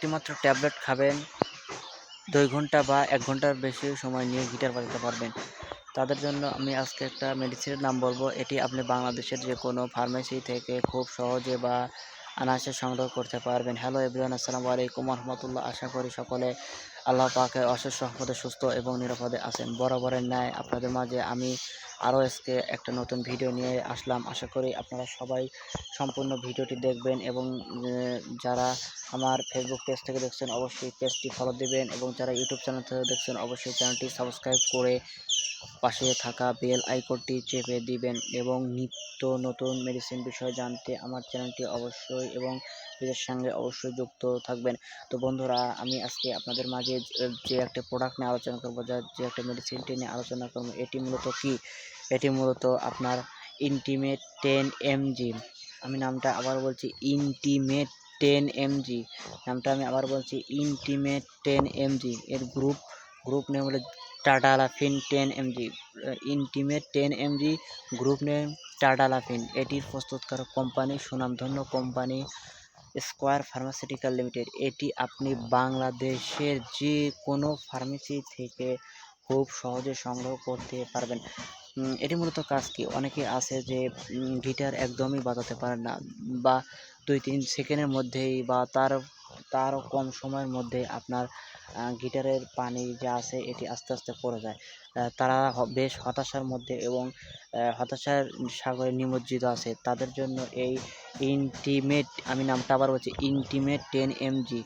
একটিমাত্র ট্যাবলেট খাবেন, দুই ঘণ্টা বা এক ঘণ্টার বেশি সময় নিয়ে গিটার বাজাতে পারবেন। তাদের জন্য আমি আজকে একটা মেডিসিনের নাম বলব। এটি আপনি বাংলাদেশের যে কোনো ফার্মেসি থেকে খুব সহজে বা আনাসে সংগ্রহ করতে পারবেন। হ্যালো এভরিওয়ান আসসালামু আলাইকুম রহমতুল্লাহ। আশা করি সকলে আল্লাহ পাকের অশেষ রহমতে সুস্থ এবং নিরাপদে আছেন। বরাবরের ন্যায় আপনাদের মাঝে আমি আরও আজকে একটা নতুন ভিডিও নিয়ে আসলাম। আশা করি আপনারা সবাই সম্পূর্ণ ভিডিওটি দেখবেন এবং যারা আমার ফেসবুক পেজ থেকে দেখছেন অবশ্যই পেজটি ফলো দিবেন এবং যারা ইউটিউব চ্যানেল থেকে দেখছেন অবশ্যই চ্যানেলটি সাবস্ক্রাইব করে পাশে থাকা বেল আইকনটি চেপে দিবেন এবং নিত্য নতুন মেডিসিন বিষয়ে জানতে আমার চ্যানেলটি অবশ্যই এবং পেজের সঙ্গে অবশ্যই যুক্ত থাকবেন। তো বন্ধুরা, আমি আজকে আপনাদের মাঝে যে- একটা প্রোডাক্ট নিয়ে আলোচনা করব, যা, যে একটা মেডিসিনটি নিয়ে আলোচনা করব, এটি মূলত কি? এটি মূলত আপনার ইন্টিমেট টেন এমজি আমি নামটা আবার বলছি ইন্টিমেট টেন এমজি নামটা আমি আবার বলছি ইন্টিমেট টেন এমজি এর গ্রুপ গ্রুপ নেম হলো টাটালাফিন ten MG intimate ten MG group name টাটালাফিন এটির প্রস্তুতকারক কোম্পানি সুনামধন্য কোম্পানি স্কোয়ার ফার্মাসিউটিক্যাল লিমিটেড। এটি আপনি বাংলাদেশের যে কোনো ফার্মেসি থেকে খুব সহজে সংগ্রহ করতে পারবেন। এটি মূলত কাজ কি? অনেকে আছে যে গিটার একদমই বাজাতে পারে না বা দুই তিন সেকেন্ডের মধ্যেই বা তার তারও কম সময়ের মধ্যে আপনার গিটারের পানি যা আছে এটি আস্তে আস্তে পড়ে যায়। তারা বেশ হতাশার মধ্যে এবং হতাশার সাগরে নিমজ্জিত আছে। তাদের জন্য এই ইন্টিমেট, আমি নামটা আবার বলছি, ইন্টিমেট টেন এমজি।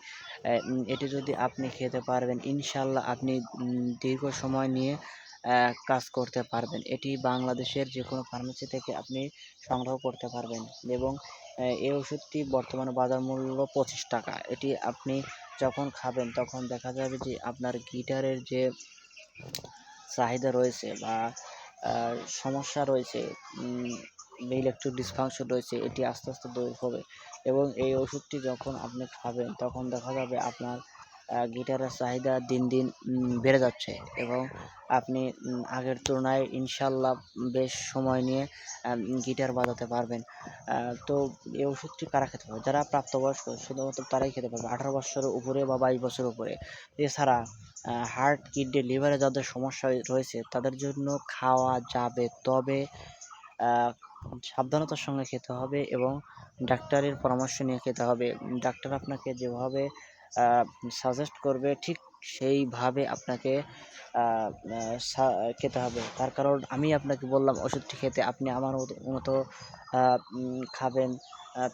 এটি যদি আপনি খেতে পারবেন, ইনশাল্লাহ আপনি দীর্ঘ সময় নিয়ে কাজ করতে পারবেন। এটি বাংলাদেশের যে কোনো ফার্মেসি থেকে আপনি সংগ্রহ করতে পারবেন এবং এই ওষুধটি বর্তমানে বাজার মূল্য পঁচিশ টাকা। এটি আপনি যখন খাবেন তখন দেখা যাবে যে আপনার গিটারের যে চাহিদা রয়েছে বা সমস্যা রয়েছে ইলেকট্রিক ডিসফাংশন রয়েছে, এটি আস্তে আস্তে দূর হবে। এবং এই ওষুধটি যখন আপনি খাবেন তখন দেখা যাবে আপনার গিটারের চাহিদা দিন দিন বেড়ে যাচ্ছে এবং আপনি আগের তুলনায় ইনশাল্লাহ বেশ সময় নিয়ে গিটার বাজাতে পারবেন। তো এই ওষুধটি কারা খেতে পারবে? যারা প্রাপ্তবয়স্ক, শুধুমাত্র তারাই খেতে পারবে। আঠারো বছরের উপরে বা বাইশ বছরের উপরে। এছাড়া হার্ট, কিডনি, লিভারে যাদের সমস্যা রয়েছে, তাদের জন্য খাওয়া যাবে তবে সাবধানতার সঙ্গে খেতে হবে এবং ডাক্তারের পরামর্শ নিয়ে খেতে হবে। ডাক্তার আপনাকে যেভাবে সাজেস্ট করবে ঠিক সেইভাবে আপনাকে খেতে হবে। তার কারণ আমি আপনাকে বললাম ওষুধটি খেতে, আপনি আমার মতো খাবেন।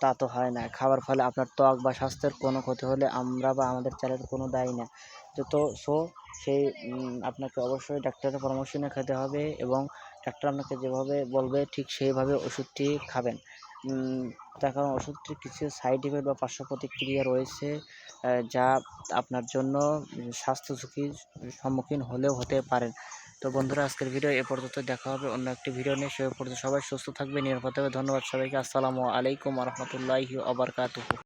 তা তো হয় না। খাওয়ার ফলে আপনার ত্বক বা স্বাস্থ্যের কোনো ক্ষতি হলে আমরা বা আমাদের চ্যানেল কোনো দায়ী না। তো সো, সেই আপনাকে অবশ্যই ডাক্তারের পরামর্শ নিয়ে খেতে হবে এবং ডাক্তার আপনাকে যেভাবে বলবে ঠিক সেইভাবে ওষুধটি খাবেন। তার কারণ ওষুধটির কিছু সাইড ইফেক্ট বা পার্শ্ব প্রতিক্রিয়া রয়েছে যা আপনার জন্য স্বাস্থ্য ঝুঁকির সম্মুখীন হলেও হতে পারেন তো বন্ধুরা, আজকের ভিডিও এ পর্যন্ত দেখা হবে, অন্য একটি ভিডিও নিয়ে। সে পর্যন্ত সবাই সুস্থ থাকবে নিরাপদ থাকবে ধন্যবাদ সবাইকে। আসসালামু আলাইকুম রহমতুল্লাহি আবরকাতুহু